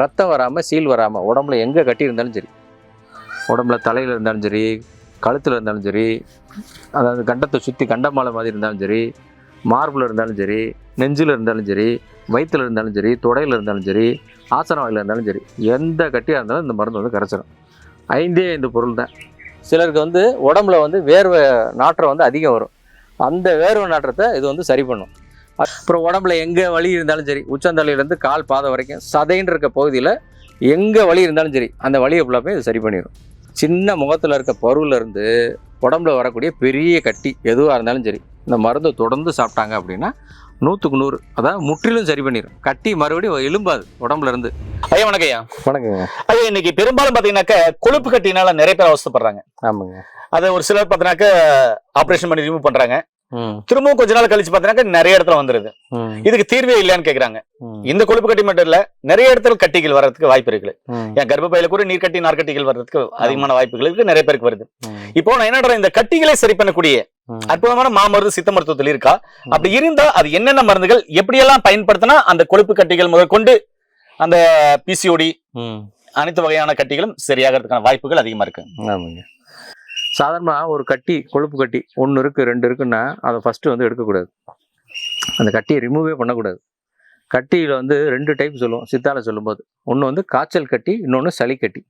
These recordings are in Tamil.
ரத்தம் வராமல் சீல் வராமல் உடம்புல எங்கே கட்டி இருந்தாலும் சரி உடம்புல தலையில் இருந்தாலும் சரி கழுத்தில் இருந்தாலும் சரி அதாவது கண்டத்தை சுற்றி கண்டமாலை மாதிரி இருந்தாலும் சரி மார்பில் இருந்தாலும் சரி நெஞ்சில் இருந்தாலும் சரி வயிற்றில் இருந்தாலும் சரி தொடையில் இருந்தாலும் சரி ஆசனவாயில் இருந்தாலும் சரி எந்த கட்டியாக இருந்தாலும் இந்த மருந்து வந்து கரைச்சிடும் ஐந்தே ஐந்து பொருள் தான். சிலருக்கு வந்து உடம்புல வந்து வேர்வை நாற்றம் வந்து அதிகம் வரும். அந்த வேர்வை நாற்றத்தை இது வந்து சரி பண்ணும். அப்புறம் உடம்புல எங்கே வலி இருந்தாலும் சரி உச்சந்தலையிலேருந்து கால் பாதம் வரைக்கும் சதைன்னு இருக்க பகுதியில் எங்கே வலி இருந்தாலும் சரி அந்த வலியை ஃபுல்லாமே இது சரி பண்ணிடும் சின்ன முகத்தில் இருக்க பருவுல இருந்து உடம்புல வரக்கூடிய பெரிய கட்டி எதுவாக இருந்தாலும் சரி இந்த மருந்தை தொடர்ந்து சாப்பிட்டாங்க அப்படின்னா நூற்றுக்கு நூறு அதாவது முற்றிலும் சரி பண்ணிடும் கட்டி மறுபடியும் எலும்பாது உடம்புல இருந்து. ஐயா வணக்கம் ஐயா. வணக்கங்க. ஐயா இன்னைக்கு பெரும்பாலும் பாத்தீங்கன்னாக்க கொழுப்பு கட்டினால நிறைய பேர் அவஸ்தைப்படுறாங்க. ஆமாங்க. அதை ஒரு சிலர் பாத்தீங்கன்னாக்க ஆபரேஷன் பண்ணி ரிமூவ் பண்றாங்க. ம் திரும்பவும் கொஞ்ச நாள் கழிச்சு பாத்தீங்கன்னாக்க நிறைய இடத்துல வந்துருது. இதுக்கு தீர்வே இல்லையான்னு கேக்குறாங்க. இந்த கொழுப்பு கட்டி மட்டும் இல்ல நிறைய இடத்துல கட்டிகள் வர்றதுக்கு வாய்ப்பு இருக்கு. ம். என் கர்ப்பப்பையில கூட நீர் கட்டி நார்க்கட்டிகள் வர்றதுக்கு அதிகமான வாய்ப்புகள் இருக்கு நிறைய பேருக்கு வருது. இப்போ நான் என்ன இந்த கட்டிகளை சரி பண்ணக்கூடிய அற்புதமான மாமருந்து சித்த மருத்துவத்தில் இருக்கா? அப்படி இருந்தா அது என்னென்ன மருந்துகள் எப்படியெல்லாம் பயன்படுத்தினா அந்த கொழுப்பு கட்டிகள் முதற்கொண்டு அந்த பிசிஓடி அனைத்து வகையான கட்டிகளும் சரியாகிறதுக்கான வாய்ப்புகள் அதிகமா இருக்கு. சாதாரணமாக ஒரு கட்டி கொழுப்பு கட்டி ஒன்று இருக்குது ரெண்டு இருக்குன்னா அதை ஃபஸ்ட்டு வந்து எடுக்கக்கூடாது. அந்த கட்டியை ரிமூவே பண்ணக்கூடாது. கட்டியில் வந்து ரெண்டு டைப் சொல்லுவோம் சித்தால சொல்லும்போது. ஒன்று வந்து காய்ச்சல் கட்டி இன்னொன்று சளி கட்டி.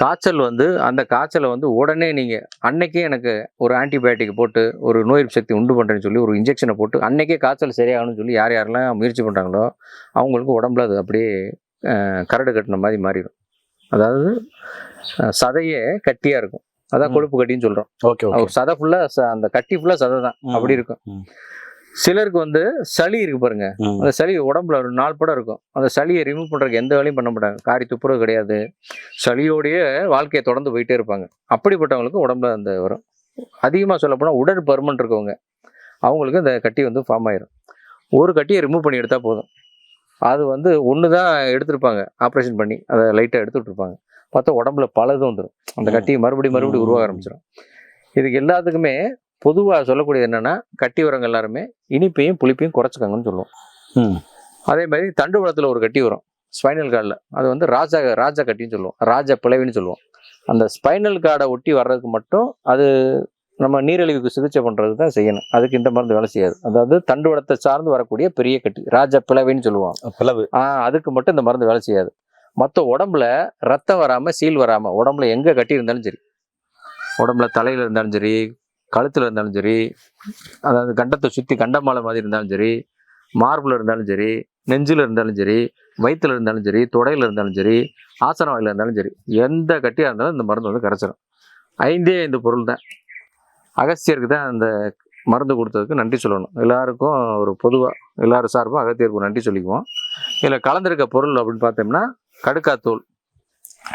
காய்ச்சல் வந்து அந்த காய்ச்சலை வந்து உடனே நீங்கள் அன்னைக்கே எனக்கு ஒரு ஆன்டிபயோட்டிக் போட்டு ஒரு நோய் சக்தி உண்டு பண்ணுறேன்னு சொல்லி ஒரு இன்ஜெக்ஷனை போட்டு அன்னைக்கே காய்ச்சல் சரியாகணும்னு சொல்லி யார் யாரெல்லாம் முயற்சி பண்ணுறாங்களோ அவங்களுக்கு உடம்புல அது அப்படியே கரடு கட்டின மாதிரி மாறிடும். அதாவது சதையே கட்டியாக இருக்கும். அதான். கொழுப்பு கட்டின்னு சொல்கிறோம் ஓகே சதை ஃபுல்லாக அந்த கட்டி ஃபுல்லாக சதை தான். அப்படி இருக்கும். சிலருக்கு வந்து சளி இருக்கு பாருங்க. அந்த சளி உடம்புல ஒரு நாள் படம் இருக்கும். அந்த சளியை ரிமூவ் பண்ணுறதுக்கு எந்த வேலையும் பண்ண மாட்டாங்க. காரி துப்புறது கிடையாது. சளியோடைய வாழ்க்கையை தொடர்ந்து போயிட்டே இருப்பாங்க. அப்படிப்பட்டவங்களுக்கு உடம்புல அந்த வரும். அதிகமாக சொல்லப்போனால் உடற்பருமன் இருக்கவங்க அவங்களுக்கு இந்த கட்டி வந்து ஃபார்ம் ஆயிரும். ஒரு கட்டியை ரிமூவ் பண்ணி எடுத்தால் போதும். அது வந்து ஒன்று தான் எடுத்திருப்பாங்க. ஆப்ரேஷன் பண்ணி அதை லைட்டாக எடுத்துட்டு இருப்பாங்க பார்த்தா உடம்புல பலது வந்துடும் அந்த. கட்டியை மறுபடியும் மறுபடியும் உருவாக. ஆரம்பிச்சிடும் இதுக்கு எல்லாத்துக்குமே பொதுவாக சொல்லக்கூடியது என்னன்னா கட்டி வரவங்க எல்லாருமே இனிப்பையும் புளிப்பையும் குறைச்சிக்கோங்கன்னு சொல்லுவோம். அதே மாதிரி தண்டுவளத்தில் ஒரு கட்டி வரும் ஸ்பைனல் கார்டில் அது வந்து ராஜா ராஜா கட்டின்னு சொல்லுவோம். ராஜா பிளவின்னு சொல்லுவோம். அந்த ஸ்பைனல் கார்டை ஒட்டி வர்றதுக்கு மட்டும் அது நம்ம நீரிழிவுக்கு சிகிச்சை பண்ணுறது தான் செய்யணும். அதுக்கு இந்த மருந்து வேலை செய்யாது. அதாவது தண்டுவளத்தை சார்ந்து வரக்கூடிய பெரிய கட்டி ராஜா பிளவின்னு சொல்லுவோம் பிளவு. ஆ அதுக்கு மட்டும் இந்த மருந்து வேலை செய்யாது. மற்ற உடம்புல ரத்தம் வராமல் சீல் வராமல் உடம்புல எங்கே கட்டி இருந்தாலும் சரி உடம்புல தலையில் இருந்தாலும் சரி கழுத்தில் இருந்தாலும் சரி அதாவது கண்டத்தை சுற்றி கண்டமாலை மாதிரி இருந்தாலும் சரி மார்பில் இருந்தாலும் சரி நெஞ்சில் இருந்தாலும் சரி வயிற்றில் இருந்தாலும் சரி தொடையில் இருந்தாலும் சரி ஆசனவாயில் இருந்தாலும் சரி எந்த கட்டியாக இருந்தாலும் இந்த மருந்து வந்து கரைச்சிடும் ஐந்தே ஐந்து பொருள் தான். அகஸ்தியருக்கு தான் அந்த மருந்து கொடுத்ததுக்கு நன்றி சொல்லணும். எல்லாருக்கும் ஒரு பொதுவாக எல்லாரும் சார்பாக அகத்தியருக்கு நன்றி சொல்லிக்குவோம். இதில் கலந்துருக்க பொருள் அப்படின்னு பார்த்தோம்னா கடுக்காத்தூள்.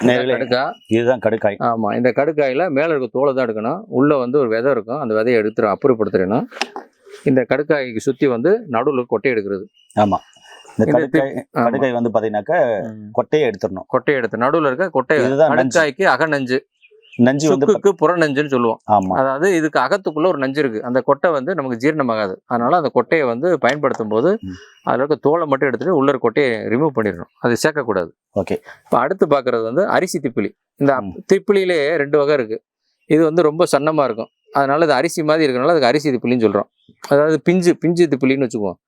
கடுக்கா இதுதான் கடுக்காய். ஆமாம் இந்த கடுக்காயில் மேலே இருக்க தோலை தான் எடுக்கணும். உள்ளே வந்து ஒரு விதை இருக்கும். அந்த விதையை எடுத்துரு அப்புறப்படுத்திடணும் இந்த கடுக்காய்க்கு சுற்றி வந்து நடுவில் கொட்டை எடுக்கிறது. ஆமா. இந்த கடுக்காய். கடுக்காய் வந்து பாத்தீங்கன்னாக்க கொட்டையை எடுத்துடணும். கொட்டையை எடுத்து நடுவில் இருக்க கொட்டை. கடுக்காய்க்கு அகநஞ்சு. நஞ்சு வந்து சுக்குக்கு புறநஞ்சுன்னு சொல்லுவோம். ஆமா. அதாவது இதுக்கு அகத்துக்குள்ள ஒரு நஞ்சு இருக்கு. அந்த கொட்டை வந்து நமக்கு ஜீரணமாகாது. அதனால அந்த கொட்டையை வந்து பயன்படுத்தும் போது. அதில் இருக்க தோலை மட்டும் எடுத்துட்டு உள்ள கொட்டையை ரிமூவ் பண்ணிடணும். அது சேர்க்கக்கூடாது. ஓகே. இப்போ அடுத்து பார்க்கறது வந்து அரிசி திப்பிலி. இந்த. திப்பிலியிலே ரெண்டு வகை இருக்கு. இது வந்து ரொம்ப சன்னமாக இருக்கும். அதனால இது அரிசி மாதிரி இருக்கனால அதுக்கு அரிசி திப்பிலின்னு சொல்கிறோம் அதாவது பிஞ்சு பிஞ்சு திப்பிலின்னு வச்சுக்குவோம்.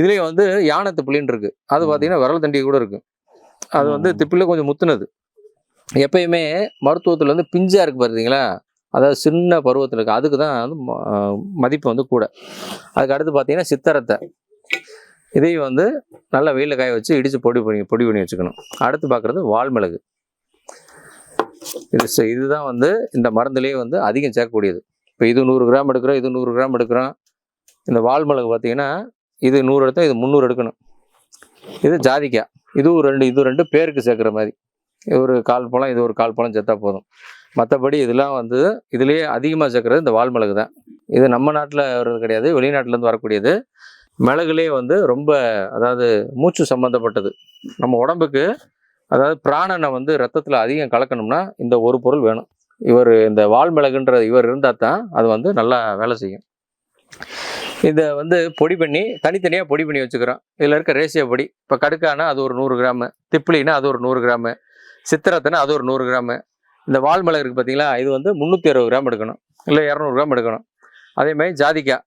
இதுலேயே வந்து யானை திப்பிலின்னு இருக்கு. அது. பார்த்தீங்கன்னா விரல் தண்டி கூட இருக்கு. அது வந்து. திப்பிலே கொஞ்சம் முத்துனது. எப்பயுமே மருத்துவத்தில் வந்து பிஞ்சாக இருக்குது பார்த்தீங்களா அதாவது சின்ன பருவத்தில் இருக்குது அதுக்கு தான் வந்து ம- மதிப்பு வந்து கூட. அதுக்கு அடுத்து பார்த்தீங்கன்னா சித்தரத்தை. இதையும் வந்து நல்லா வெயிலில் காய வச்சு இடித்து பொடி பண்ணி பொடி பண்ணி வச்சுக்கணும். அடுத்து பார்க்குறது வால்மிளகு. இது இதுதான் வந்து இந்த மருந்துலேயே வந்து அதிகம் சேர்க்கக்கூடியது. இப்போ இது நூறு கிராம் எடுக்கிறோம் இது நூறு கிராம் எடுக்கிறோம். இந்த வால்மிளகு பார்த்தீங்கன்னா இது நூறு எடுத்தோம் இது முந்நூறு எடுக்கணும். இது ஜாதிக்காய் இதுவும் ரெண்டு இது ரெண்டு பேருக்கு சேர்க்குற மாதிரி. ஒரு கால் பழம் இது ஒரு கால் பழம் சேர்த்தா போதும். மற்றபடி இதெல்லாம் வந்து இதுலேயே அதிகமாக சேர்க்குறது இந்த வால்மிளகு தான். இது நம்ம நாட்டில் வர்றது கிடையாது வெளிநாட்டிலேருந்து வரக்கூடியது. மிளகுலேயே வந்து ரொம்ப அதாவது மூச்சு சம்மந்தப்பட்டது நம்ம உடம்புக்கு அதாவது பிராணனை வந்து ரத்தத்தில் அதிகம் கலக்கணும்னா இந்த ஒரு பொருள் வேணும். இவர் இந்த வால்மிளகுன்ற இவர் இருந்தால் தான் அது வந்து நல்லா வேலை செய்யும். இதை வந்து பொடி பண்ணி தனித்தனியாக பொடி பண்ணி வச்சுக்கிறோம். இதில் இருக்க ரேசியோ பொடி இப்போ கடுக்கானா அது ஒரு நூறு கிராமு திப்ளினா அது ஒரு நூறு கிராமு சித்திரத்தினா அது ஒரு நூறு கிராமு. இந்த வால் இருக்குது பார்த்தீங்களா இது வந்து முந்நூற்றி அறுபது கிராம் எடுக்கணும். இல்லை இரநூறு கிராம் எடுக்கணும். அதேமாதிரி ஜாதிக்காய்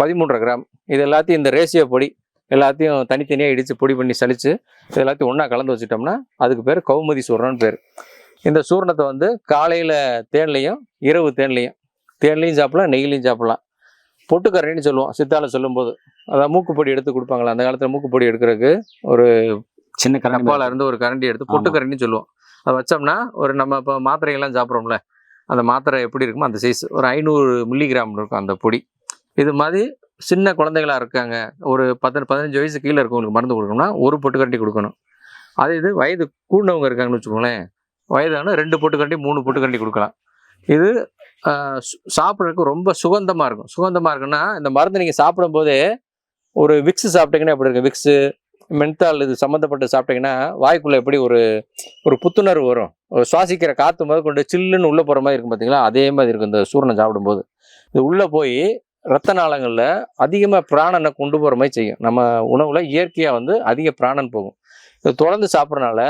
பதிமூன்றரை கிராம். இது எல்லாத்தையும் இந்த ரேசியோ பொடி எல்லாத்தையும் தனித்தனியாக இடித்து பொடி பண்ணி சலித்து இது எல்லாத்தையும் ஒன்றா கலந்து வச்சுட்டோம்னா அதுக்கு பேர் கௌமதி சூரணம்னு பேர். இந்த சூரணத்தை வந்து காலையில் தேன்லையும் இரவு தேன்லையும். தேன்லையும் சாப்பிடலாம் நெய்லையும் சாப்பிடலாம். பொட்டுக்கரணின்னு சொல்லுவோம். சித்தால சொல்லும்போது. அதான் மூக்குப்பொடி எடுத்து கொடுப்பாங்களா? அந்த காலத்தில் மூக்குப்பொடி எடுக்கிறதுக்கு ஒரு சின்ன கரண்டி டப்பால இருந்து ஒரு கரண்டி எடுத்து பொட்டுக்கரண்டின்னு சொல்லுவோம். அதை வச்சோம்னா ஒரு நம்ம இப்போ மாத்திரைகள்லாம் சாப்பிட்றோம்ல அந்த மாத்திரை எப்படி இருக்குமோ அந்த சைஸ் ஒரு ஐநூறு மில்லிகிராம் இருக்கும் அந்த பொடி. இது மாதிரி சின்ன குழந்தைகளா இருக்காங்க ஒரு பத்து பதினஞ்சு வயசு கீழே இருக்கவங்களுக்கு மருந்து கொடுக்கணும்னா ஒரு பொட்டுக்கரண்டி கொடுக்கணும். அதே இது வயது கூடினவங்க இருக்காங்கன்னு வச்சுக்கோங்களேன் வயதான ரெண்டு பொட்டுக்கரண்டி மூணு பொட்டுக்கரண்டி கொடுக்கலாம். இது சாப்பிட்றதுக்கு ரொம்ப சுகந்தமாக இருக்கும். சுகந்தமாக இருக்குன்னா இந்த மருந்து நீங்கள் சாப்பிடும்போதே ஒரு விக்ஸ் சாப்பிட்டீங்கன்னா எப்படி இருக்கு விக்ஸு மென்தால் இது சம்மந்தப்பட்டு சாப்பிட்டீங்கன்னா வாய்க்குள்ளே எப்படி ஒரு ஒரு புத்துணர்வு வரும்? ஒரு சுவாசிக்கிற காற்று முதல் கொண்டு சில்லுன்னு உள்ளே போகிற மாதிரி இருக்கும் பார்த்தீங்களா அதே மாதிரி இருக்கும் இந்த சூரணம் சாப்பிடும்போது. இது உள்ளே போய் ரத்த நாளங்களில் அதிகமாக பிராணனை கொண்டு போகிற மாதிரி செய்யும். நம்ம உணவில் இயற்கையாக வந்து அதிக பிராணன் போகும். இது தொடர்ந்து சாப்பிட்றனால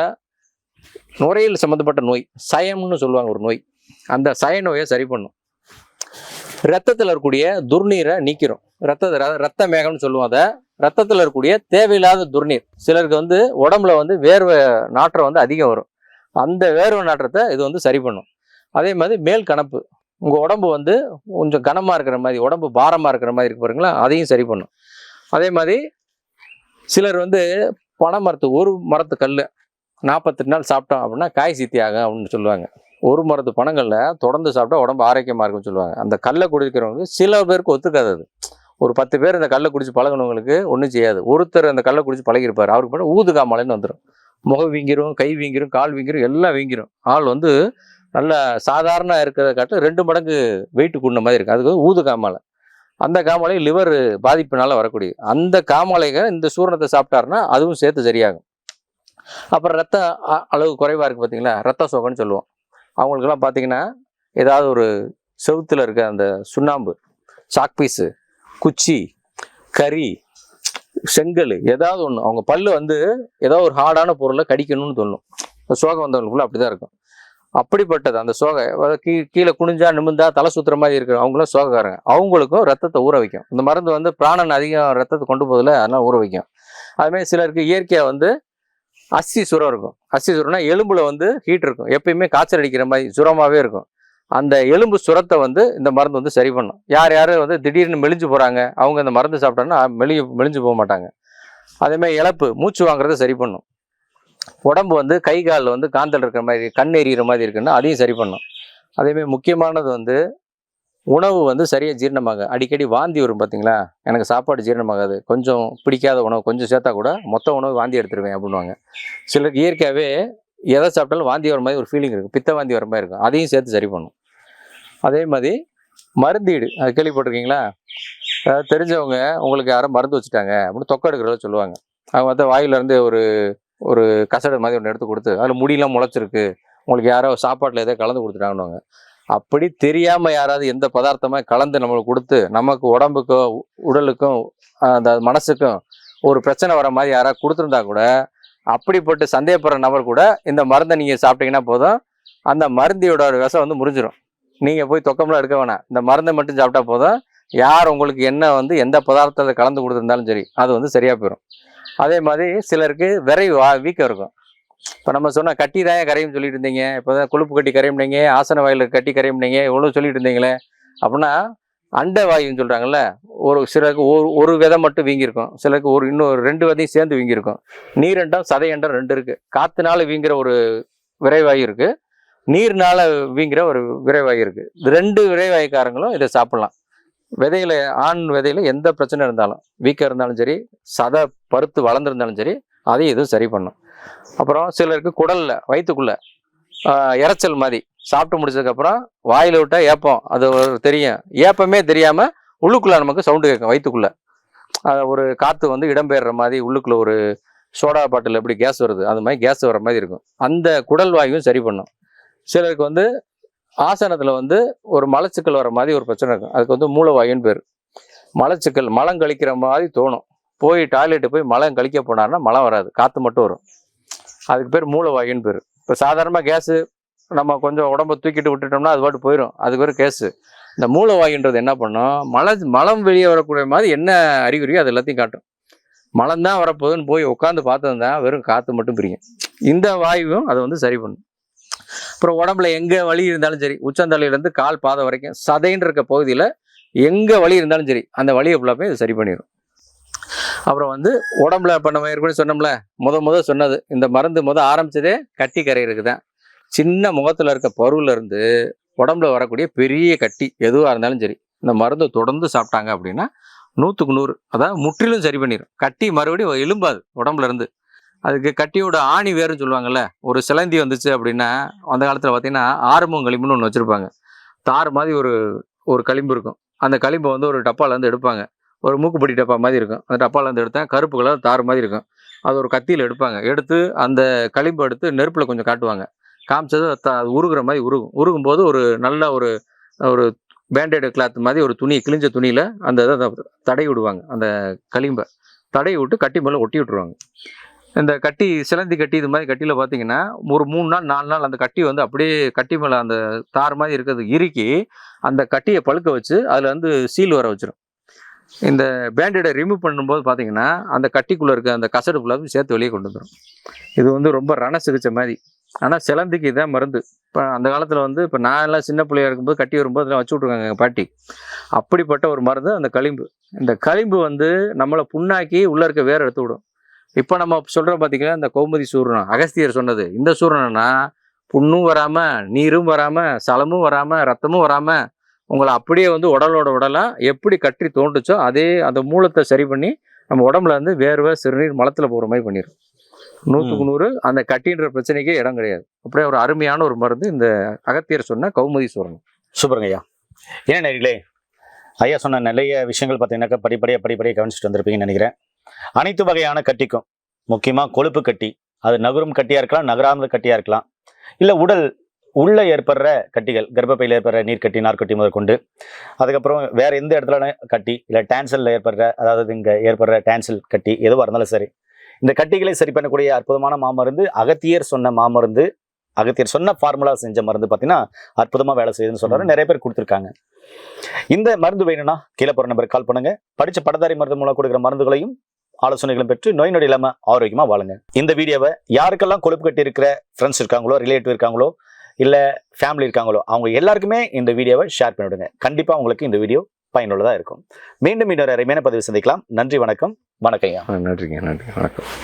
நுரையில் சம்மந்தப்பட்ட நோய் சயம்னு சொல்லுவாங்க ஒரு நோய். அந்த சய நோயை சரி பண்ணும். ரத்தத்தில் இருக்கக்கூடிய துர்நீரை நீக்கிறோம். ரத்த ரத்த மேகம்னு சொல்லுவோம் அதை. ரத்தத்தில் இருக்கக்கூடிய தேவையில்லாத துர்நீர். சிலருக்கு வந்து உடம்புல வந்து வேர்வை நாற்றம் வந்து அதிகம் வரும். அந்த வேர்வை நாற்றத்தை இது வந்து சரி பண்ணும். அதே மாதிரி மேல் கணப்பு. உங்கள் உடம்பு வந்து கொஞ்சம் கனமாக இருக்கிற மாதிரி உடம்பு பாரமாக இருக்கிற மாதிரி இருக்கு பாருங்களா அதையும் சரி பண்ணும். அதே மாதிரி சிலர் வந்து பனை மரத்து ஒரு மரத்து கல் நாற்பத்தெட்டு நாள் சாப்பிட்டோம் அப்படின்னா காய் சித்தி ஆகும் அப்படின்னு சொல்லுவாங்க. ஒரு மரத்து பணங்களில் தொடர்ந்து சாப்பிட்டா உடம்பு ஆரோக்கியமாக இருக்கும்னு சொல்லுவாங்க. அந்த கல்லை குடிக்கிறவங்களுக்கு சில பேருக்கு ஒத்துக்காது அது. ஒரு பத்து பேர் இந்த கல்லை குடிச்சு பழகினவங்களுக்கு ஒன்றும் செய்யாது. ஒருத்தர் அந்த கல்லை குடிச்சு பழகிருப்பார் அவருக்கு மட்டும் ஊதுகாமலைன்னு வந்துடும் முகம் வீங்கிரும் கை வீங்கிரும் கால் வீங்கிரும் எல்லாம் வீங்கிரும். ஆள் வந்து நல்ல சாதாரண இருக்கிறத காட்டு ரெண்டு மடங்கு வெயிட்டு கூடின மாதிரி இருக்கு. அதுக்கு ஊது காமாலை அந்த காமாலை லிவர் பாதிப்பினால வரக்கூடிய அந்த காமாலைக இந்த சூரணத்தை சாப்பிட்டாருன்னா அதுவும் சேர்த்து சரியாகும். அப்புறம் ரத்த அ- அளவு குறைவாக இருக்குது பார்த்தீங்களா ரத்த சோகன்னு சொல்லுவோம். அவங்களுக்கெல்லாம் பார்த்தீங்கன்னா ஏதாவது ஒரு செவுத்தில் இருக்க அந்த சுண்ணாம்பு சாக் பீஸு குச்சி கறி செங்கல் ஏதாவது ஒன்று அவங்க பல்லு வந்து ஏதோ ஒரு ஹார்டான பொருளை கடிக்கணும்னு தோணும். சோகம் வந்தவங்களுக்குள்ள அப்படி தான் இருக்கும். அப்படிப்பட்டது அந்த சோகை கீ கீழே குனிஞ்சா நிமிந்தா தலை சுத்துற மாதிரி இருக்கிற அவங்களும் சோகக்காரங்க. அவங்களுக்கும் ரத்தத்தை ஊற வைக்கும். இந்த மருந்து வந்து பிராணன் அதிகம் ரத்தத்தை கொண்டு போதில் அதெல்லாம் ஊற வைக்கும். அதுமாதிரி சிலருக்கு இயற்கையாக வந்து அஸ்தி சுரம் இருக்கும். அஸ்தி சுரம்னா எலும்புல வந்து ஹீட் இருக்கும். எப்பயுமே காய்ச்சல் அடிக்கிற மாதிரி சுரமாகவே இருக்கும். அந்த எலும்பு சுரத்தை வந்து இந்த மருந்து வந்து சரி பண்ணும். யார் யார் வந்து திடீர்னு மெலிஞ்சு போகிறாங்க அவங்க இந்த மருந்து சாப்பிட்டோன்னா மெலி மெலிஞ்சு போக மாட்டாங்க. அதே மாதிரி இழப்பு மூச்சு வாங்குறதை சரி பண்ணும். உடம்பு வந்து கை காலில் வந்து காந்தல் இருக்கிற மாதிரி கண் எரியிற மாதிரி இருக்குன்னா அதையும் சரி பண்ணும். அதேமாதிரி முக்கியமானது வந்து உணவு வந்து சரியாக ஜீரணமாக அடிக்கடி வாந்தி வரும் பார்த்தீங்களா எனக்கு சாப்பாடு ஜீரணமாகாது. கொஞ்சம் பிடிக்காத உணவு கொஞ்சம் சேர்த்தா கூட மொத்த உணவு வாந்தி எடுத்துருவேன் அப்படின்வாங்க சிலருக்கு இயற்கையாகவே எதை சாப்பிட்டாலும் வாந்தி வர மாதிரி ஒரு ஃபீலிங் இருக்கும் பித்த வாந்தி வர மாதிரி இருக்கும். அதையும் சேர்த்து சரி பண்ணும். அதே மாதிரி மருந்தீடு அது கேள்விப்பட்டிருக்கீங்களா? அதாவது தெரிஞ்சவங்க உங்களுக்கு யாரோ மருந்து வச்சுட்டாங்க அப்படின்னு தொக்கை எடுக்கிறத சொல்லுவாங்க. அவங்க வந்து வாயிலேருந்து ஒரு ஒரு கசடு மாதிரி ஒன்று எடுத்து கொடுத்து அதில் முடியெல்லாம் முளைச்சிருக்கு. உங்களுக்கு யாரோ சாப்பாட்டில் ஏதோ கலந்து கொடுத்துட்டாங்கன்னு அப்படி தெரியாமல் யாராவது எந்த பதார்த்தமாக கலந்து நம்மளுக்கு கொடுத்து நமக்கு உடம்புக்கும் உடலுக்கும் அந்த மனசுக்கும் ஒரு பிரச்சனை வர மாதிரி யாராவது கொடுத்துருந்தா கூட அப்படிப்பட்டு சந்தேகப்படுற நபர் கூட இந்த மருந்தை நீங்கள் சாப்பிட்டீங்கன்னா போதும். அந்த மருந்தியோட விஷம் வந்து முறிஞ்சிடும் நீங்கள் போய் தொக்கம்லாம் எடுக்க வேணாம். இந்த மருந்தை மட்டும் சாப்பிட்டா போதும். யார் உங்களுக்கு என்ன வந்து எந்த பதார்த்தத்தை கலந்து கொடுத்துருந்தாலும் சரி அது வந்து சரியாக போயிடும் அதே மாதிரி சிலருக்கு விரை வா வீக்கம் இருக்கும். இப்போ நம்ம சொன்னால் கட்டி தான் கரையும் சொல்லிட்டு இருந்தீங்க. இப்போ தான் கொழுப்பு கட்டி கரையும்னீங்க. ஆசன வாயில் கட்டி கரையும்னீங்க. இவ்வளோ சொல்லிட்டு இருந்தீங்களே. அப்படின்னா அண்டை வாயுன்னு சொல்கிறாங்கல்ல ஒரு சிலருக்கு ஒரு ஒரு விதை மட்டும் வீங்கியிருக்கும் சிலருக்கு ஒரு இன்னொரு ரெண்டு விதையும் சேர்ந்து வீங்கியிருக்கும். நீரண்டம் சதையண்டம் ரெண்டு இருக்குது காற்றுனால வீங்குற ஒரு விரைவாயு இருக்குது நீர்னால வீங்கிற ஒரு விரைவாயு இருக்குது ரெண்டு விரைவாயுக்காரங்களும் இதை சாப்பிட்லாம். விதையில ஆண் விதையில எந்த பிரச்சனை இருந்தாலும் வீக்கம் இருந்தாலும் சரி சதை பருத்து வளர்ந்துருந்தாலும் சரி அதையும் இதுவும் சரி பண்ணும். அப்புறம் சிலருக்கு குடலில் வயிற்றுக்குள்ளே இறைச்சல் இரைச்சல் மாதிரி சாப்பிட்டு முடிச்சதுக்கப்புறம் வாயில் விட்டா ஏப்பம். அது தெரியும். ஏப்பமே தெரியாமல் உள்ளுக்குள்ள நமக்கு சவுண்டு கேட்கும் வயிற்றுக்குள்ள அது ஒரு காற்று வந்து இடம்பெயர்ற மாதிரி உள்ளுக்குள்ள ஒரு சோடா பாட்டில் எப்படி கேஸ் வருது. அது மாதிரி கேஸ் வர மாதிரி இருக்கும். அந்த குடல் வாயுவும் சரி பண்ணும். சிலருக்கு வந்து ஆசனத்தில் வந்து ஒரு மலச்சிக்கல் வர மாதிரி ஒரு பிரச்சனை இருக்கும். அதுக்கு வந்து மூலவாயுன்னு பேர். மலச்சிக்கல் மலம் கழிக்கிற மாதிரி தோணும். போய் டாய்லெட்டு போய் மலம் கழிக்க போனாருன்னா மலம் வராது. காற்று மட்டும் வரும். அதுக்கு பேர் மூலவாயுன்னு பேர். இப்போ சாதாரணமாக கேஸு நம்ம கொஞ்சம் உடம்ப தூக்கிட்டு விட்டுட்டோம்னா அது பாட்டு போயிடும் அதுக்கு ஒரு கேஸு. இந்த மூலவாயுன்றது என்ன பண்ணும்? மலை மலம் வெளியே வரக்கூடிய மாதிரி என்ன அறிகுறியோ அது எல்லாத்தையும் காட்டும். மலம் தான் வரப்போகுதுன்னு போய் உட்காந்து பார்த்தது வெறும் காற்று மட்டும் பிரியும். இந்த வாயுவும் அதை வந்து சரி பண்ணும். அப்புறம் உடம்புல எங்கே வலி இருந்தாலும் சரி உச்சந்தலையிலேருந்து கால் பாதை வரைக்கும் சதைன்னு இருக்க பகுதியில் எங்கே வலி இருந்தாலும் சரி அந்த வலியை ஃபுல்லாமே இது சரி பண்ணிடும் அப்புறம் வந்து உடம்புல இப்போ நம்ம ஏற்கனவே சொன்னோம்ல முத முத சொன்னது இந்த மருந்து முத ஆரம்பிச்சதே கட்டி கரையிறதுக்கு தான். சின்ன முகத்தில் இருக்க பருவிலேருந்து உடம்புல வரக்கூடிய பெரிய கட்டி எதுவாக இருந்தாலும் சரி இந்த மருந்தை தொடர்ந்து சாப்பிட்டாங்க அப்படின்னா நூற்றுக்கு நூறு அதாவது முற்றிலும் சரி பண்ணிடும் கட்டி மறுபடியும் எலும்பாது உடம்புல இருந்து. அதுக்கு கட்டியோட ஆணி வேறுன்னு சொல்லுவாங்கல்ல ஒரு சிலந்தி வந்துச்சு அப்படின்னா அந்த காலத்தில் பார்த்தீங்கன்னா ஆரம்பம் களிம்புன்னு ஒன்று வச்சுருப்பாங்க. தார் மாதிரி ஒரு ஒரு களிம்பு இருக்கும். அந்த களிம்பை வந்து ஒரு டப்பாலேருந்து எடுப்பாங்க. ஒரு மூக்குப்படி டப்பா மாதிரி இருக்கும். அந்த டப்பாலேருந்து எடுத்தால் கருப்பு கலர் தார் மாதிரி இருக்கும். அது ஒரு கத்தியில் எடுப்பாங்க. எடுத்து அந்த களிம்பை எடுத்து நெருப்பில் கொஞ்சம் காட்டுவாங்க. காமிச்சது அது உருகுற மாதிரி உருகும். உருகும் போது ஒரு நல்ல ஒரு ஒரு பேண்டேடு கிளாத் மாதிரி ஒரு துணி கிழிஞ்ச துணியில் அந்த இதை தடை விடுவாங்க. அந்த களிம்பை தடை விட்டு கட்டி மேலே ஒட்டி விட்டுருவாங்க. இந்த கட்டி சிலந்தி கட்டி இது மாதிரி கட்டியில் பார்த்தீங்கன்னா ஒரு மூணு நாள் நாலு நாள் அந்த கட்டி வந்து அப்படியே கட்டி மேலே அந்த தார் மாதிரி இருக்கிறது இறுக்கி அந்த கட்டியை பழுக்க வச்சு அதில் வந்து சீல் வர வச்சிடும் இந்த பேண்டேடை ரிமூவ் பண்ணும்போது பார்த்தீங்கன்னா அந்த கட்டிக்குள்ளே இருக்க அந்த கசடு ஃபுல்லாக சேர்த்து வெளியே கொண்டு வந்துடும் இது வந்து ரொம்ப ரண சிகிச்சை மாதிரி. ஆனால் சிலந்திக்கு இதான் மருந்து. இப்போ அந்த காலத்தில் வந்து இப்போ நான் எல்லாம் சின்ன பிள்ளையா இருக்கும்போது கட்டி வரும்போது இதெல்லாம் வச்சு விட்ருக்காங்க எங்கள் பாட்டி. அப்படிப்பட்ட ஒரு மருந்து அந்த களிம்பு. இந்த களிம்பு வந்து நம்மளை புண்ணாக்கி உள்ளே இருக்க வேற எடுத்து விடும். இப்போ நம்ம சொல்கிறோம் பார்த்தீங்கன்னா இந்த கௌமதி சூரணம். அகஸ்தியர் சொன்னது இந்த சூரணம்னா புண்ணும் வராமல் நீரும் வராமல் சலமும் வராமல் ரத்தமும் வராமல் உங்களை அப்படியே வந்து உடலோட உடலாக எப்படி கட்டி தோண்டுச்சோ அதே அந்த மூலத்தை சரி பண்ணி நம்ம உடம்புல வந்து வேர்வை சிறுநீர் மலத்தில் போகிற மாதிரி பண்ணிடும் நூற்றுக்கு நூறு. அந்த கட்டின்ற பிரச்சனைக்கே இடம் கிடையாது. அப்படியே ஒரு அருமையான ஒரு மருந்து இந்த அகத்தியர் சொன்ன கௌமுதி சூரணம். சூப்பருங்க ஐயா ஏன் நேர்களே ஐயா சொன்ன நிறைய விஷயங்கள் பார்த்தீங்கன்னாக்கா படிப்படியாக படிப்படியாக கவனிச்சுட்டு வந்திருப்பீங்கன்னு நினைக்கிறேன். அனைத்து வகையான கட்டிக்கும். முக்கியமாக கொழுப்பு கட்டி. அது நகரும் கட்டியாக இருக்கலாம் நகராத கட்டியாக இருக்கலாம். இல்லை உடல் உள்ள ஏற்படுற கட்டிகள் கர்ப்பப்பையில் ஏற்படுற நீர்க்கட்டி நார்க்கட்டி முதற்கொண்டு. அதுக்கப்புறம் வேற எந்த இடத்துல கட்டி இல்லை டான்சலில் ஏற்படுற அதாவது இங்கே ஏற்படுற டான்சல் கட்டி எதுவாக இருந்தாலும் சரி. இந்த கட்டிகளை சரி பண்ணக்கூடிய அற்புதமான மாமருந்து அகத்தியர் சொன்ன மாமருந்து அகத்தியர் சொன்ன ஃபார்முலா செஞ்ச மருந்து பார்த்தீங்கன்னா அற்புதமா வேலை செய்யுதுன்னு சொல்றாரு. நிறைய பேர் கொடுத்துருக்காங்க. இந்த மருந்து வேணும்னா கீழே போற நம்பருக்கு கால் பண்ணுங்க. படிச்ச படதாரி மருந்து மூலம் கொடுக்குற மருந்துகளையும் ஆலோசனைகளும் பெற்று நோய் நொடி இல்லாம ஆரோக்கியமா வாழுங்க. இந்த வீடியோவை யாருக்கெல்லாம் கொழுப்பு கட்டி இருக்கிற ஃப்ரெண்ட்ஸ் இருக்காங்களோ ரிலேட்டிவ் இருக்காங்களோ இல்ல ஃபேமிலி இருக்காங்களோ அவங்க எல்லாருக்குமே இந்த வீடியோவை ஷேர் பண்ணிவிடுங்க. கண்டிப்பா உங்களுக்கு இந்த வீடியோ பயனுள்ளதா இருக்கும். மீண்டும் இன்னொரு அருமையான பதிவு சந்திக்கலாம். நன்றி வணக்கம். வணக்கம் ஐயா. நன்றிங்க நன்றி வணக்கம்.